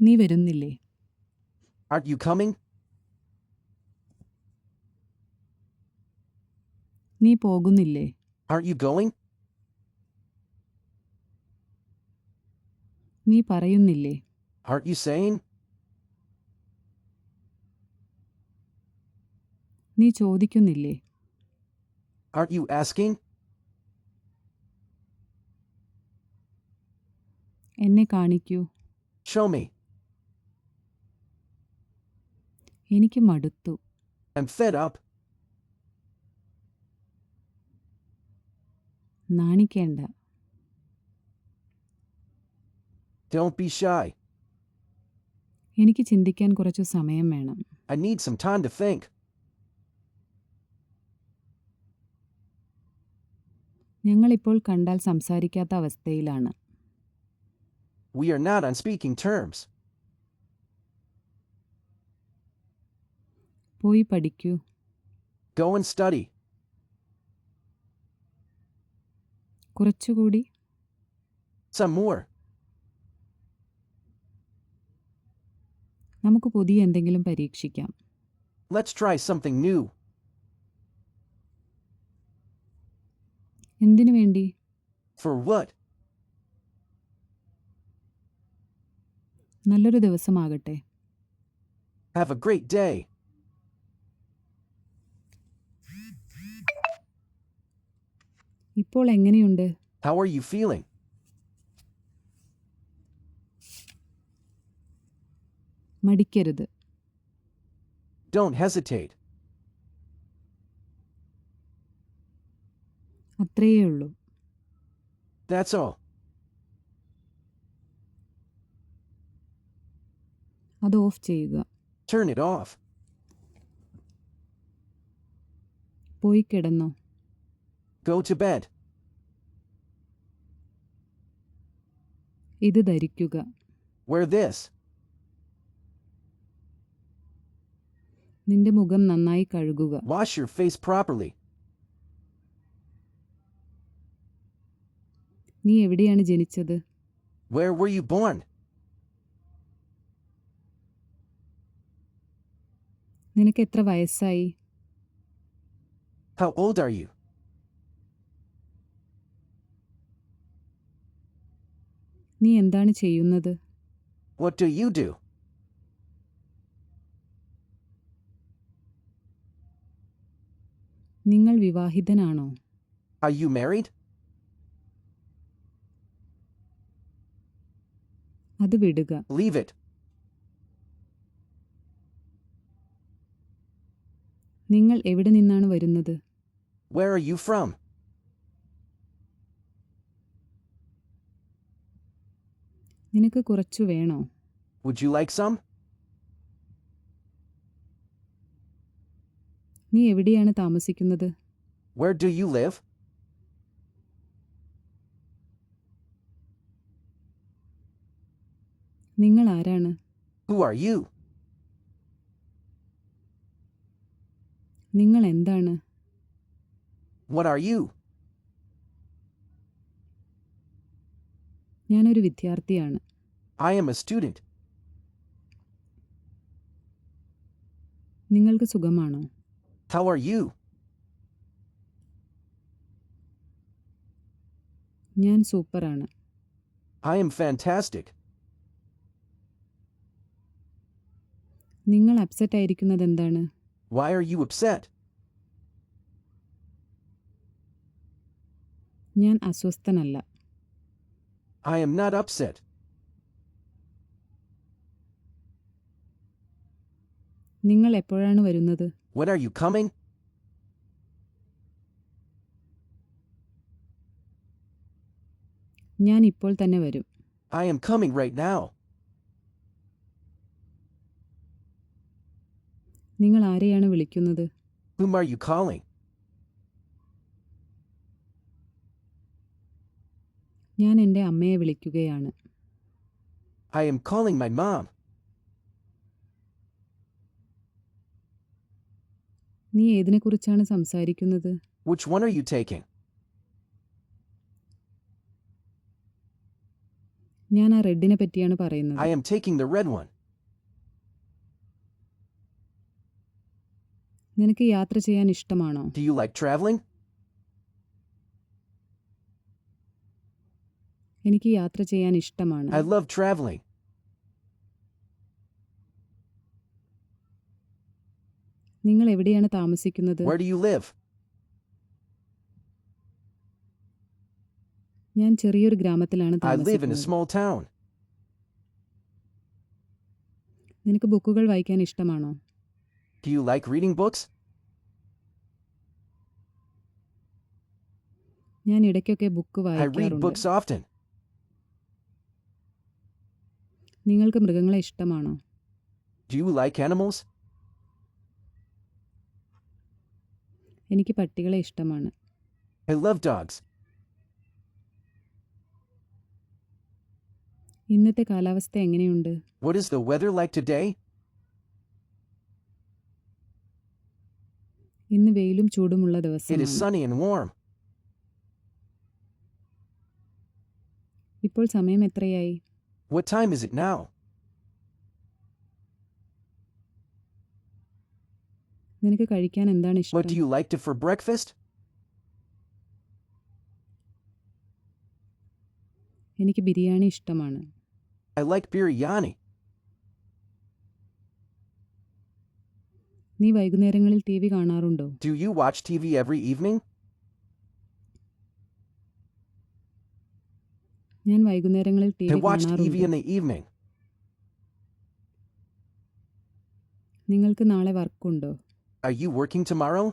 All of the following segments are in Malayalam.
നീ വരുന്നില്ലേ Aren't you coming? നീ പോകുന്നില്ലേ Aren't you going? നീ പറയുന്നില്ലേ Aren't you saying? നീ ചോദിക്കുന്നില്ലേ Aren't you asking? എന്നെ കാണിക്കൂ Show me. എനിക്ക് മടുത്തു I'm fed up. നാണിക്കേണ്ട Don't be shy. എനിക്ക് ചിന്തിക്കാൻ കുറച്ചു സമയം വേണം I need some time to think. ഞങ്ങളിപ്പോൾ കണ്ടാൽ സംസാരിക്കാത്ത അവസ്ഥയിലാണ് We are not on speaking terms. പോയി പഠിക്കൂ Go and study. കുറച്ചുകൂടി Some more. നമുക്ക് പുതിയ എന്തെങ്കിലും പരീക്ഷിക്കാം Let's try something new. എന്തിനു വേണ്ടി For what? നല്ലൊരു ദിവസമാകട്ടെ Have a great day. ഇപ്പോൾ എങ്ങനെയുണ്ട് How are you feeling? മടിക്കരുത് Don't hesitate. അത്രയേ ഉള്ളൂ That's all. അത് ഓഫ് ചെയ്യുക Turn it off. പോയി കിടന്നോ Go to bed. ഇത് ധരിക്കുക Wear this. നിന്റെ മുഖം നന്നായി കഴുകുക Wash your face properly. നീ എവിടെയാണ് ജനിച്ചത് Where were you born? നിനക്ക് എത്ര വയസ്സായി How old are you? നീ എന്താണ് ചെയ്യുന്നത് What do you do? നിങ്ങൾ വിവാഹിതനാണോ Are you married? അത് വിടുക Leave it. നിങ്ങൾ എവിടെ നിന്നാണ് വരുന്നത് Where are you from? നിനക്ക് കുറച്ചു വേണോ Would you like some? നീ എവിടെയാണ് താമസിക്കുന്നത് Where do you live? നിങ്ങൾ ആരാണ് Who are you? നിങ്ങൾ എന്താണ് What are you? ഞാനൊരു വിദ്യാർത്ഥിയാണ് I am a student. നിങ്ങൾക്ക് സുഖമാണോ How are you? ഞാൻ സൂപ്പറാണ് I am fantastic. നിങ്ങൾ അപ്സെറ്റ് ആയിരിക്കുന്നത് എന്താണ് Why are you upset? ഞാൻ അസ്വസ്ഥനല്ല I am not upset. നിങ്ങൾ എപ്പോഴാണ് വരുന്നത് When are you coming? ഞാൻ ഇപ്പോൾ തന്നെ വരും I am coming right now. നിങ്ങൾ ആരെയാണ് വിളിക്കുന്നത് Whom are you calling? ഞാൻ എന്റെ അമ്മയെ വിളിക്കുകയാണ് I am calling my mom. നീ ഏതിനെക്കുറിച്ചാണ് സംസാരിക്കുന്നത് Which one are you taking? ഞാൻ ആ റെഡിനെ പറ്റിയാണ് പറയുന്നത് I am taking the red one. നിനക്ക് യാത്ര ചെയ്യാൻ ഇഷ്ടമാണോ Do you like traveling? എനിക്ക് യാത്ര ചെയ്യാൻ ഇഷ്ടമാണ് I love traveling. നിങ്ങൾ എവിടെയാണ് താമസിക്കുന്നത് Where do you live? ഞാൻ ചെറിയൊരു ഗ്രാമത്തിലാണ് I live in a താമസിക്കുന്നത് small town. നിനക്ക് ബുക്കുകൾ വായിക്കാൻ ഇഷ്ടമാണോ Do you like reading books? ഞാൻ ഇടയ്ക്കൊക്കെ ബുക്ക് I read വായിക്കാറുണ്ട് books often. നിങ്ങൾക്ക് മൃഗങ്ങളെ ഇഷ്ടമാണോ Do you like animals? എനിക്ക് പട്ടികളെ ഇഷ്ടമാണ് I love dogs. ഇന്നത്തെ കാലാവസ്ഥ എങ്ങനെയുണ്ട് What is the weather like today? ഇന്ന് വെയിലും ചൂടുമുള്ള It is ദിവസമാണ് sunny and warm. ഇപ്പോൾ സമയം എത്രയായി What time is it now? നിനക്ക് കഴിക്കാൻ എന്താണ് What do ഇഷ്ടം you like to for breakfast? എനിക്ക് ബിരിയാണി ഇഷ്ടമാണ് I like biryani. നീ വൈകുന്നേരങ്ങളിൽ ടി വി കാണാറുണ്ടോ Do you watch TV every evening? ഞാൻ വൈകുന്നേരങ്ങളിൽ T I V watch TV കാണാറുണ്ട് in the evening. നിങ്ങൾക്ക് നാളെ വർക്കുണ്ടോ Are you working tomorrow?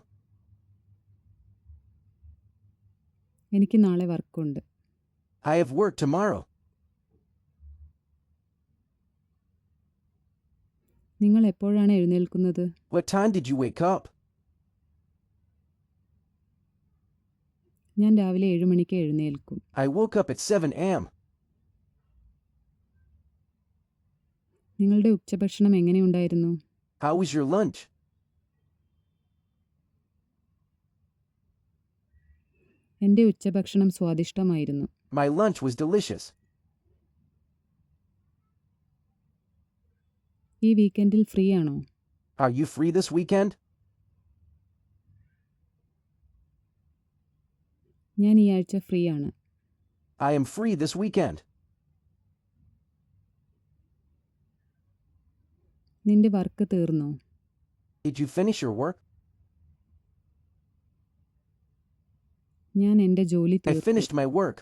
എനിക്ക് നാളെ വർക്കുണ്ട് I have work tomorrow. നിങ്ങൾ എപ്പോഴാണ് എഴുന്നേൽക്കുന്നത് What time did you wake up? ഞാൻ രാവിലെ ഏഴ് മണിക്ക് എഴുന്നേൽക്കും I woke up at 7 a.m. നിങ്ങളുടെ ഉച്ചഭക്ഷണം എങ്ങനെയുണ്ടായിരുന്നു How was your lunch? എൻ്റെ ഉച്ചഭക്ഷണം സ്വാദിഷ്ടമായിരുന്നു My lunch was delicious. ഈ വീക്കെൻഡിൽ ഫ്രീ ആണോ Are you free this weekend? ഞാൻ ഈ ആഴ്ച ഫ്രീ ആണ് I am free this weekend. നിന്റെ വർക്ക് തീർന്നോ Did you finish your work? ഞാൻ എൻ്റെ ജോലി I തീർത്തു finished my work.